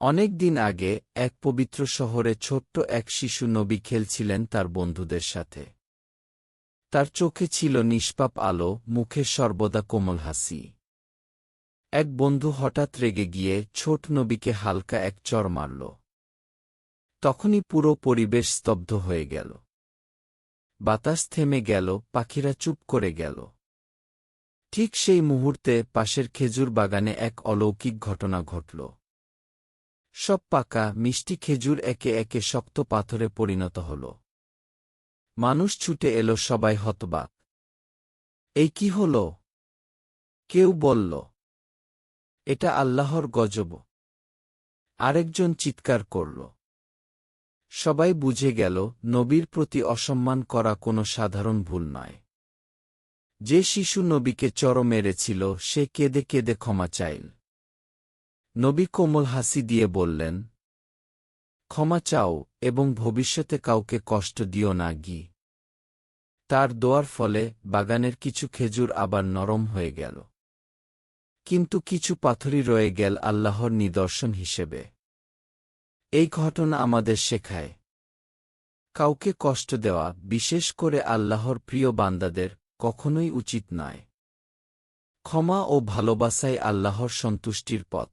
অনেক দিন আগে এক পবিত্র শহরে ছোট্ট এক শিশু নবী খেলছিলেন তার বন্ধুদের সাথে। তার চোখে ছিল নিষ্পাপ আলো, মুখে সর্বদা কোমল হাসি। এক বন্ধু হঠাৎ রেগে গিয়ে ছোট নবীকে হালকা এক চর মারল। তখনই পুরো পরিবেশ স্তব্ধ হয়ে গেল। বাতাস থেমে গেল, পাখিরা চুপ করে গেল। ঠিক সেই মুহূর্তে পাশের খেজুর বাগানে এক অলৌকিক ঘটনা ঘটল। সব পাকা, মিষ্টি খেজুর একে একে শক্ত পাথরে পরিণত হল। মানুষ ছুটে এলো সবাই হতবাক। এই কি হল? কেউ বলল, এটা আল্লাহর গজব। আরেকজন চিৎকার করল। সবাই বুঝে গেল, নবীর প্রতি অসম্মান করা কোনো সাধারণ ভুল নয়। যে শিশু নবীকে চর মেরেছিল, সে কেঁদে কেঁদে ক্ষমা চাইল। নবী কোমল হাসি দিয়ে বললেন, ক্ষমা চাও এবং ভবিষ্যতে কাউকে কষ্ট দিও না, গি। তার দোয়ার ফলে বাগানের কিছু খেজুর আবার নরম হয়ে গেল। কিন্তু কিছু পাথরই রয়ে গেল আল্লাহর নিদর্শন হিসেবে। এই ঘটনা আমাদের শেখায়। কাউকে কষ্ট দেওয়া, বিশেষ করে আল্লাহর প্রিয় বান্দাদের, কখনোই উচিত নয়। ক্ষমা ও ভালোবাসাই আল্লাহর সন্তুষ্টির পথ।